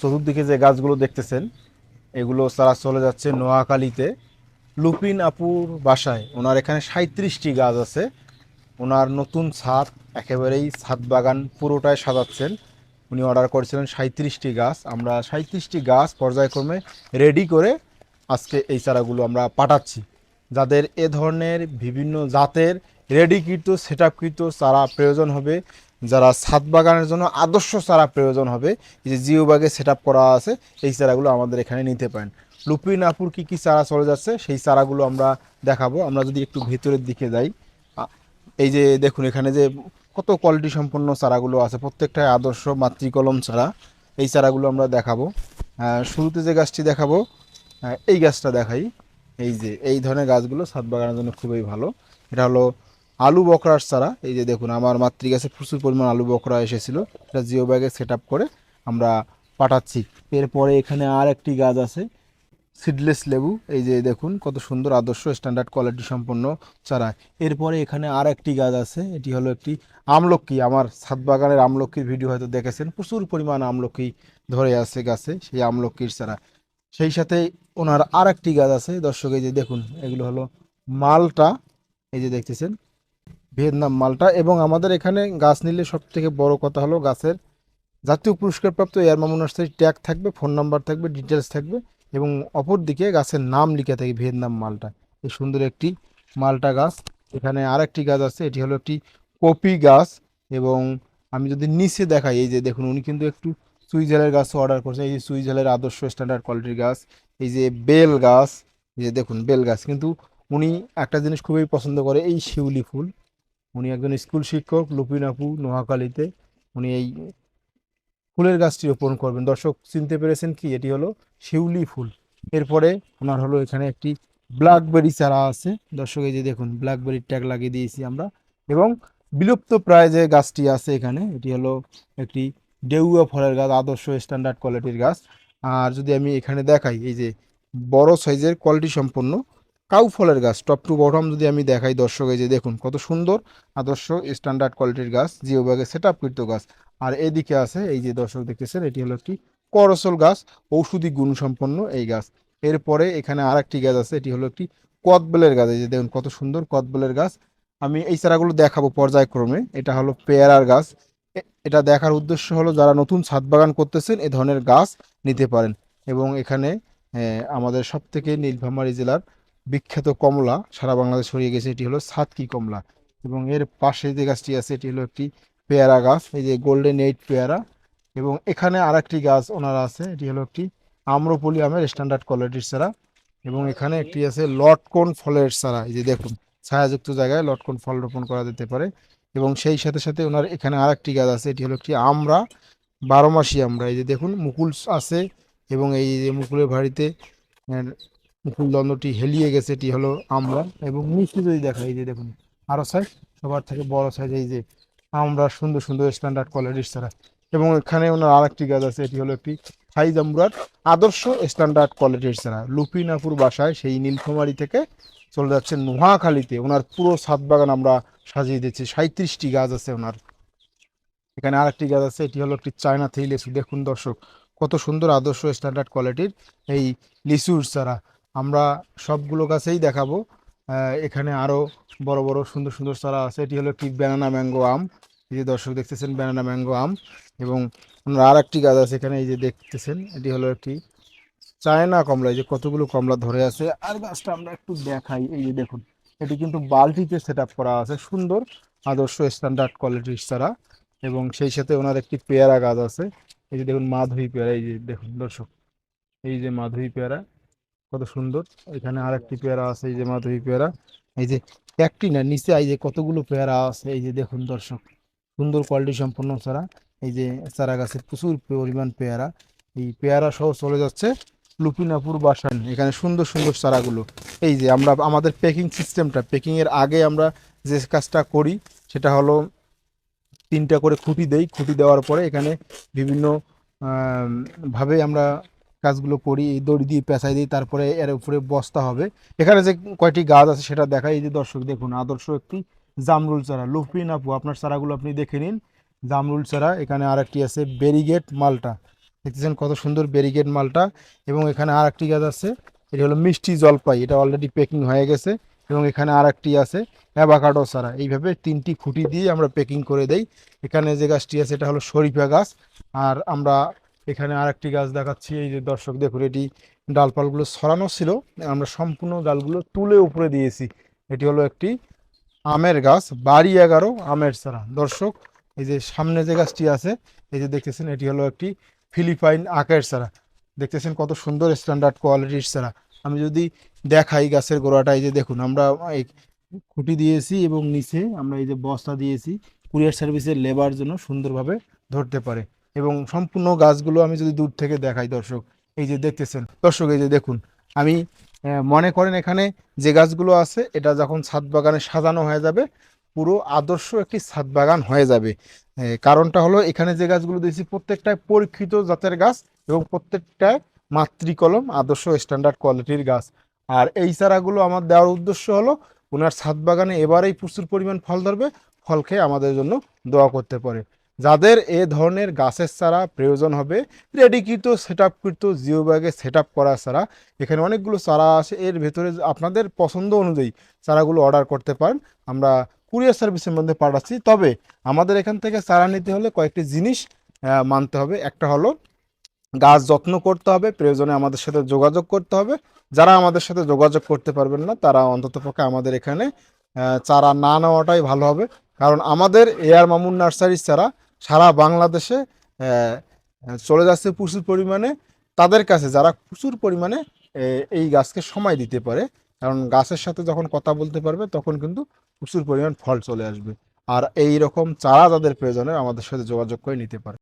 চতুর্দিকে যে গাছগুলো দেখতেছেন, এগুলো চারা চলে যাচ্ছে নোয়াখালীতে। লুপিন আপুর বাসায় ওনার এখানে সাঁত্রিশটি গাছ আছে। ওনার নতুন ছাদ, একেবারেই ছাদ বাগান পুরোটাই সাজাচ্ছেন। উনি অর্ডার করেছিলেন সাঁত্রিশটি গাছ। আমরা সাঁত্রিশটি গাছ পর্যায়ক্রমে রেডি করে আজকে এই চারাগুলো আমরা পাঠাচ্ছি। যাদের এ ধরনের বিভিন্ন জাতের রেডিকৃত সেট আপকৃত চারা প্রয়োজন হবে যারা ছাদ বাগানের জন্য আদর্শ চারা প্রয়োজন হবে যে জিও বাগে সেট করা আছে, এই চারাগুলো আমাদের এখানে নিতে পারেন। লুপিন আপুর কী কী চারা চলে যাচ্ছে, সেই চারাগুলো আমরা দেখাবো। আমরা যদি একটু ভেতরের দিকে যাই এই যে দেখুন এখানে যে কত কোয়ালিটি সম্পন্ন চারাগুলো আছে, প্রত্যেকটাই আদর্শ মাতৃকলম চারা, এই চারাগুলো আমরা দেখাবো। শুরুতে যে গাছটি দেখাবো এই গাছটা দেখাই। এই যে, এই ধরনের গাছগুলো ছাদ বাগানের জন্য খুবই ভালো। এটা হলো আলু বকরার চারা, এই যে দেখুন আমার মাতৃগাছে প্রচুর পরিমাণ আলু বকরা এসেছিল। এটা জিও ব্যাগে সেট করে আমরা পাঠাচ্ছি। এরপরে এখানে আর একটি গাছ আছে, সিডলেস লেবু। এই যে দেখুন কত সুন্দর আদর্শ স্ট্যান্ডার্ড কোয়ালিটি সম্পন্ন চারা। এরপরে এখানে আর একটি গাছ আছে, এটি হলো একটি আমলকি। আমার ছাদ বাগানের আমলকির ভিডিও হয়তো দেখেছেন, প্রচুর পরিমাণ আমলকি ধরে আছে গাছে, সেই আমলকির চারা। সেই সাথে ওনার আর একটি গাছ আছে, দর্শক এই যে দেখুন, এগুলো হলো মালটা। এই যে দেখতেছেন ভিয়েতনাম, মালটা এবং আমাদের এখানে গাছ নিলে সব থেকে বড় কথা হলো গাছের জাতীয় পুরস্কারপ্রাপ্ত এয়ার মামুন ট্যাগ থাকবে, ফোন নাম্বার থাকবে ডিটেলস থাকবে এবং অপর দিকে গাছের নাম লিখে থাকে ভিয়েতনাম মালটা। এই সুন্দর একটি মালটা গাছ। এখানে আর একটি গাছ আছে, এটি হলো একটি কপি গাছ এবং আমি যদি নিচে দেখাই, এই যে দেখুন, উনি কিন্তু একটু সুইজালের গাছ অর্ডার করছে এই যে সুইজালের আদর্শ স্ট্যান্ডার্ড কোয়ালিটির গাছ, এই যে বেল গাছ যে দেখুন, বেল গাছ। কিন্তু উনি একটা জিনিস খুবই পছন্দ করে, এই শিউলি ফুল। উনি একজন স্কুল শিক্ষক লুপিন আপু নোয়াখালীতে উনি এই ফুলের গাছটি রোপণ করবেন। দর্শক, চিনতে পেরেছেন কি? এটি হলো শিউলি ফুল। এরপরে ওনার হলো এখানে একটি ব্ল্যাকবেরি চারা আছে। দর্শক, এই যে দেখুন, ব্ল্যাকবেরির ট্যাগ লাগিয়ে দিয়েছি আমরা। এবং বিলুপ্ত প্রায় যে গাছটি আছে এখানে, এটি হলো একটি ডেউয়া ফলের গাছ, আদর্শ স্ট্যান্ডার্ড কোয়ালিটির গাছ। আর যদি আমি এখানে দেখাই, এই যে বড় সাইজের কোয়ালিটি সম্পন্ন কাউ ফলের গাছ টপ টু বটম যদি আমি দেখাই দর্শক এই যে দেখুন কত সুন্দর আদর্শ স্ট্যান্ডার্ড কোয়ালিটির গাছ জিও ব্যাগে সেট আপকৃত গাছ। আর এদিকে আছে, এই যে দর্শক দেখতেছেন, এটি হলো একটি করসল গাছ, ঔষধি গুণসম্পন্ন এই গাছ। এরপরে এখানে আর একটি গাছ আছে, এটি হলো একটি কদবেলের গাছ, এই যে দেখুন কত সুন্দর কদবেলের গাছ। আমি এই চারাগুলো দেখাবো পর্যায়ক্রমে, এটা হলো পেয়ারার গাছ। এটা দেখার উদ্দেশ্য হলো যারা নতুন ছাদ বাগান করতেছেন, এ ধরনের গাছ নিতে পারেন। এবং এখানে আমাদের সব থেকে নীলফামারী জেলার বিখ্যাত কমলা, সারা বাংলাদেশ ছড়িয়ে গেছে, এটি হলো সাতকি কমলা। এবং এর পাশে যে গাছটি আছে, এটি হলো একটি পেয়ারা গাছ, এই যে গোল্ডেন এইট পেয়ারা। এবং এখানে আর একটি গাছ ওনারা আছে, এটি হলো একটি আম্রপলি আমের স্ট্যান্ডার্ড কোয়ালিটির চারা। এবং এখানে একটি আছে লটকন ফলের চারা, এই যে দেখুন, ছায়াযুক্ত জায়গায় লটকন ফল রোপণ করা যেতে পারে। এবং সেই সাথে সাথে ওনার এখানে আর একটি গাছ আছে, এটি হলো একটি আমরা বারো মাসি আমরা এই যে দেখুন, মুকুল আছে এবং এই যে মুকুলের ভাড়িতে মুকুল হেলিয়ে গেছে, এটি হলো আমরা। এবং নিচে যদি দেখা এই যে দেখুন, আরও সাইজ সবার থেকে বড় সাইজ এই যে আমরা সুন্দর সুন্দর স্ট্যান্ডার্ড কোয়ালিটির ছাড়া। এবং এখানে ওনার আরেকটি গাছ আছে, এটি হলো একটি ফাইজ আমরার আদর্শ স্ট্যান্ডার্ড কোয়ালিটির ছাড়া। লুপিনাপুর বাসায় সেই নীলফামারি থেকে চলে যাচ্ছে নোহাখালীতে। ওনার পুরো ছাদ বাগান আমরা সাজিয়ে দিচ্ছি। সাঁত্রিশটি গাছ আছে ওনার। এখানে আরেকটি গাছ আছে, এটি হলো একটি চায়না থ্রি লিচু। দেখুন দর্শক, কত সুন্দর আদর্শ স্ট্যান্ডার্ড কোয়ালিটির এই লিচুর চারা। আমরা সবগুলো গাছেই দেখাবো। এখানে আরও বড় বড় সুন্দর সুন্দর চারা আছে। এটি হলো একটি ব্যানানা ম্যাঙ্গো আম। এই যে দর্শক দেখতেছেন ব্যানানা ম্যাঙ্গো আম। এবং আর একটি গাছ আছে এখানে, এই যে দেখতেছেন, এটি হলো একটি চায়না কমলা। এই যে কতগুলো কমলা ধরে আছে। আর গাছটা আমরা একটু দেখাই। এই যে দেখুন, এটি কিন্তু বালতিতে সেট করা আছে। সুন্দর, আদর্শ স্ট্যান্ডার্ড কোয়ালিটির চারা। এবং সেই সাথে ওনার একটি পেয়ারা গাছ আছে। এই যে দেখুন মাধবী পেয়ারা। এই যে দেখুন, দর্শক। এই যে মাধবী পেয়ারা। কত সুন্দর। এখানে আর একটি পেয়ারা আছে, এই যে মাধবী পেয়ারা। এই যে একটি না, নিচে এই যে কতগুলো পেয়ারা আছে, এই যে দেখুন দর্শক, সুন্দর কোয়ালিটি সম্পন্ন চারা। এই যে চারা গাছে প্রচুর পরিমাণ পেয়ারা। এই পেয়ারা সহ চলে যাচ্ছে লুপিনাপুর বাসান। এখানে সুন্দর সুন্দর চারাগুলো। এই যে আমরা, আমাদের প্যাকিং সিস্টেমটা প্যাকিং এর আগে আমরা যে কাজটা করি, সেটা হলো তিনটা করে খুঁটি দেই। খুঁটি দেওয়ার পরে এখানে বিভিন্ন ভাবে আমরা কাজগুলো করি, এই দড়ি দিয়ে পেঁচাই দিই, তারপরে এর উপরে বস্তা হবে। এখানে যে কয়টি গাছ আছে সেটা দেখাই। এই যে দর্শক দেখুন, আদর্শ একটি জামরুল চারা। লুপিন আপু, আপনার চারাগুলো আপনি দেখে নিন। জামরুল চারা, এখানে আরেকটি আছে ব্যারিগেট মালটা। দেখতেছেন কত সুন্দর ব্যারিকেড মালটা। এবং এখানে আর একটি গাছ আছে, এটি হলো মিষ্টি জলপাই। এটা অলরেডি প্যাকিং হয়ে গেছে। এবং এখানে আর একটি আছে অ্যাভাকাডো সারা এইভাবে তিনটি খুঁটি দিয়ে আমরা প্যাকিং করে দেই। এখানে যে গাছটি আছে, এটা হলো শরীফা গাছ। আর আমরা এখানে আর একটি গাছ দেখাচ্ছি, এই যে দর্শক দেখুন, এটি ডালপালগুলো সরানো ছিল। আমরা সম্পূর্ণ ডালগুলো তুলে উপরে দিয়েছি। এটি হলো একটি আমের গাছ, বাড়ি এগারো আমের চারা। দর্শক, এই যে সামনে যে গাছটি আছে, এই যে দেখতেছেন, এটি হলো একটি ফিলিপাইন আকের চারা। দেখতেছেন কত সুন্দর স্ট্যান্ডার্ড কোয়ালিটির চারা। আমি যদি দেখাই গাছের গোড়াটা, এই যে দেখুন, আমরা এই খুঁটি দিয়েছি এবং নিচে আমরা এই যে বস্তা দিয়েছি, কুরিয়ার সার্ভিসের লেবার জন্য সুন্দরভাবে ধরতে পারে। এবং সম্পূর্ণ গাছগুলো আমি যদি দূর থেকে দেখাই, দর্শক, এই যে দেখতেছেন, দর্শক, এই যে দেখুন, আমি মনে করেন এখানে যে গাছগুলো আছে, এটা যখন ছাদ বাগানে সাজানো হয়ে যাবে, পুরো আদর্শ একটি ছাদ বাগান হয়ে যাবে। কারণটা হলো এখানে যে গাছগুলো দিয়েছি প্রত্যেকটাই পরীক্ষিত জাতের গাছ এবং প্রত্যেকটায় মাতৃকলম আদর্শ স্ট্যান্ডার্ড কোয়ালিটির গাছ। আর এই চারাগুলো আমার দেওয়ার উদ্দেশ্য হলো ওনার ছাদ বাগানে এবারেই প্রচুর পরিমাণ ফল ধরবে, ফল খেয়ে আমাদের জন্য দোয়া করতে পারে। যাদের এ ধরনের গাছের চারা প্রয়োজন হবে রেডিকৃত সেট আপকৃত জিও ব্যাগে সেট আপ করা চারা, এখানে অনেকগুলো চারা আছে। এর ভেতরে আপনাদের পছন্দ অনুযায়ী চারাগুলো অর্ডার করতে পারেন। আমরা কুরিয়ার সার্ভিসের মধ্যে পাঠাচ্ছি। তবে আমাদের এখান থেকে চারা নিতে হলে কয়েকটি জিনিস মানতে হবে। একটা হলো গাছ যত্ন করতে হবে, প্রয়োজনে আমাদের সাথে যোগাযোগ করতে হবে। যারা আমাদের সাথে যোগাযোগ করতে পারবেন না, তারা অন্ততপক্ষে আমাদের এখানে চারা না নেওয়াটাই ভালো হবে। কারণ আমাদের এয়ার মামুন নার্সারির চারা সারা বাংলাদেশে চলে যাচ্ছে প্রচুর পরিমাণে। তাদের কাছে যারা প্রচুর পরিমাণে এই গাছকে সময় দিতে পারে, কারণ গাছের সাথে যখন কথা বলতে পারবে, তখন কিন্তু প্রচুর পরিমাণ ফল চলে আসবে। আর এই রকম চারা তাদের প্রয়োজনে আমাদের সাথে যোগাযোগ করে নিতে পারে।